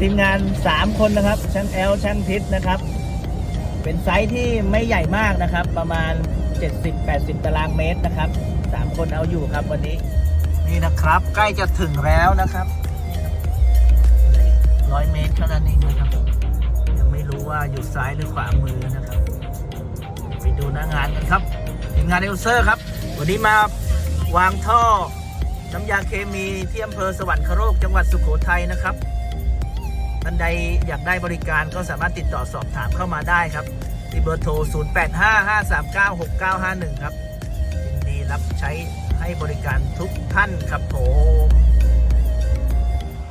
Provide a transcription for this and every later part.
ทีมงาน 3 คนนะครับ ช่างแอลช่างทิศนะครับ เป็นไซส์ที่ไม่ใหญ่มากนะครับ ประมาณ 70-80 ตารางเมตรนะครับ 3 คนเอาอยู่ครับวันนี้ นี่นะครับ ใกล้จะถึงแล้วนะครับร้อยเมตรเท่านั้นเองนะครับ ยังไม่รู้ว่าอยู่ซ้ายหรือขวามือนะครับ ไปดูหน้างานกันครับทีมงานเอลเซอร์ครับ วันนี้มาวางท่อน้ำยาเคมีที่อำเภอสวรรคโลกจังหวัดสุโขทัยนะครับานใดอยากได้บริการก็สามารถติดต่อสอบถามเข้ามาได้ครับที่เบอร์โทร 0855396951 ครับยินดีรับใช้ให้บริการทุกท่านครับผม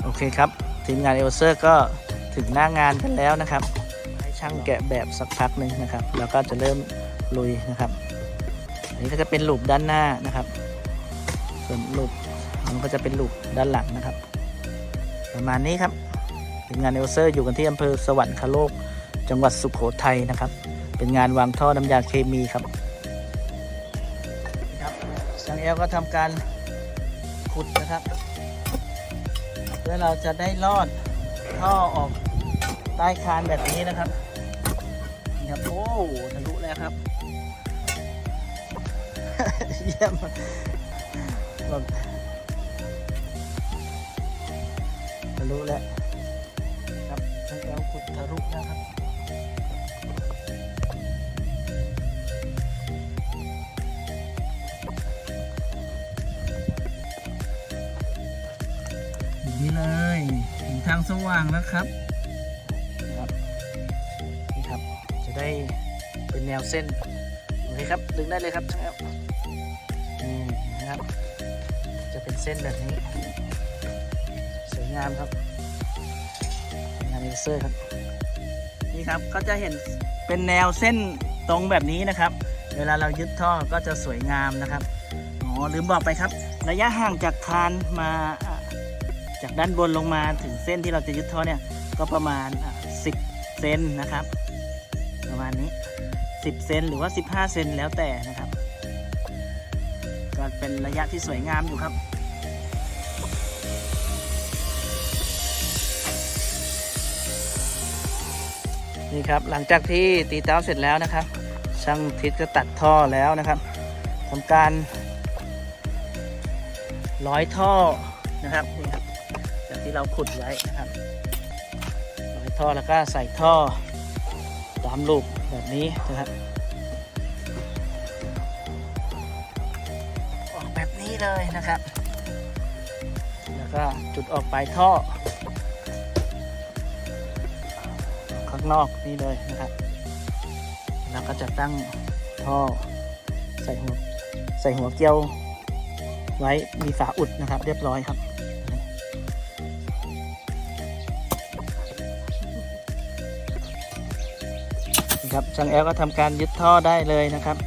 โอเคครับ ทีมงานเอลเซอร์ก็ถึงหน้างานกันแล้วนะครับ ให้ช่างแกะแบบสักพักหนึ่งนะครับ แล้วก็จะเริ่มลุยนะครับอันนี้ก็จะเป็นหลุมด้านหน้านะครับ ส่วนหลุมมันก็จะเป็นหลุมด้านหลังนะครับ ประมาณนี้ครับ ทีมงานเอลเซอร์อยู่กันที่อำเภอสวรรคโลก จังหวัดสุโขทัยนะครับ เป็นงานวางท่อน้ำยาเคมีครับครับช่างเอลก็ทำการขุดนะครับ เพื่อเราจะได้ลอดท่อออกใต้คานแบบนี้นะครับนี่ครับโอ้ทะลุแล้วครับเยี่ยมแบบทะลุแล้ว ช่างแอลขุดทะลุแล้วครับอย่างนี้เลยถึงทางสว่างแล้วครับนะครับนี่ครับ จะได้เป็นแนวเส้นโอเคครับ ดึงได้เลยครับช่างแอลนี่นะครับ จะเป็นเส้นแบบนี้ สวยงามครับงาน เลเซอร์ครับ นี่ครับก็จะเห็นเป็นแนวเส้นตรงแบบนี้นะครับ เวลาเรายึดท่อก็จะสวยงามนะครับอ๋อลืมบอกไปครับ ระยะห่างจากคานมาจากด้านบนลงมาถึงเส้นที่เราจะยึดท่อเนี่ยก็ประมาณ 10 เซนนะครับ ประมาณนี้ 10 เซนหรือว่า 15 เซนแล้วแต่นะครับ ก็เป็นระยะที่สวยงามอยู่ครับ นี่ครับหลังจากที่ตีเต้าเสร็จแล้วนะครับ ช่างทิศก็ตัดท่อแล้วนะครับทำการร้อยท่อนะครับนี่ครับจากที่เราขุดไว้นะครับร้อยท่อแล้วก็ใส่ท่อตามลูกแบบนี้นะครับออกแบบนี้เลยนะครับ แล้วก็จุดออกปลายท่อางนอกนี่เลยนะครับแล้วก็จะตั้งท่อใส่หัวใส่หัวเกลียว ไว้มีฝาอุดนะครับ เรียบร้อยครับนะครับช่างแอลก็ทำการยึดท่อได้เลยนะครับ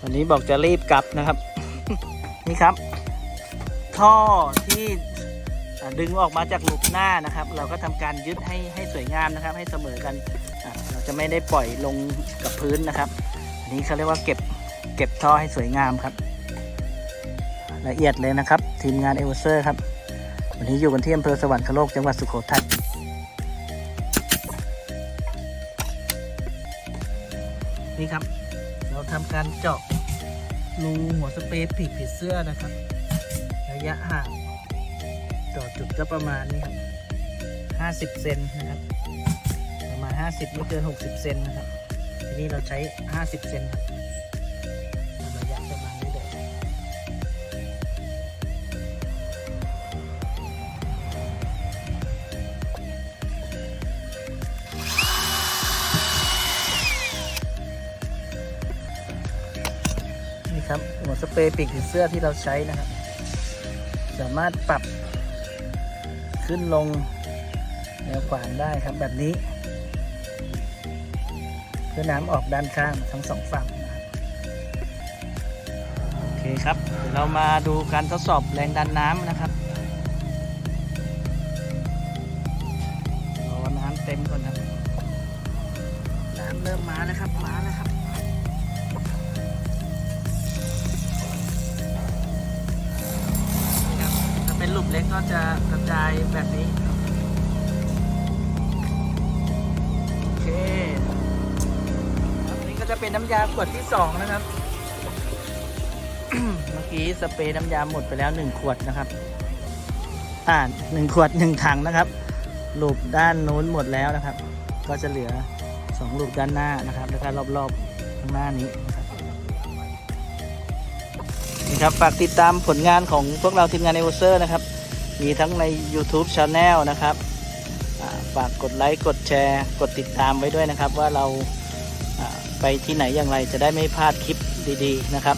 วันนี้บอกจะรีบกลับนะครับ นี่ครับ ท่อที่ ดึงออกมาจากหลุมหน้านะครับ เราก็ทำการยึดให้ให้สวยงามนะครับ ให้เสมอกันเราจะไม่ได้ปล่อยลงกับพื้นนะครับ อันนี้เขาเรียกว่าเก็บเก็บท่อให้สวยงามครับ ละเอียดเลยนะครับ ทีมงานเอเวอร์เซอร์ครับวันนี้อยู่กันที่อำเภอสวรรคโลกจังหวัดสุโขทัยนี่ครับ เราทำการเจาะรูหัวสเปรย์ปีผีเสื้อนะครับ ระยะห่าง ต่อจุดก็ประมาณนี้ครับ50เซนนะครับ ประมาณ50ไม่เกิน60เซนนะครับ ทีนี้เราใช้50เซนครับทำระยะประมาณนี้เลยนี่ครับหัวสเปรย์ปีกผีเสื้อที่เราใช้นะครับ สามารถปรับ ขึ้นลงแนวขวางได้ครับแบบนี้ เพื่อน้ำออกด้านข้างทั้งสองฝั่งโอเคครับเดี๋ยวเรามาดูการทดสอบแรงดันน้ำนะครับรอน้ำเต็มก่อนครับน้ำเริ่มมาแล้วครับมาแล้วครับ เล็กก็จะกระจายแบบนี้ โอเคครับนี้ก็จะเป็นน้ำยาขวดที่ 2 นะครับ เมื่อกี้สเปรย์น้ำยาหมดไปแล้ว 1 ขวดนะครับอ่าหนึ่งขวด 1 ถังนะครับลูปด้านนู้นหมดแล้วนะครับ ก็จะเหลือ2ลูปด้านหน้านะครับ แล้วก็รอบๆข้างหน้านี้นะครับฝากติดตามผลงานของพวกเราทีมงานเอเวอเซอร์นะครับ มีทั้งใน YouTube Channel นะครับฝากกดไลค์กดแชร์ กดติดตามไว้ด้วยนะครับ ว่าเราไปที่ไหนอย่างไรจะได้ไม่พลาดคลิปดีๆนะครับ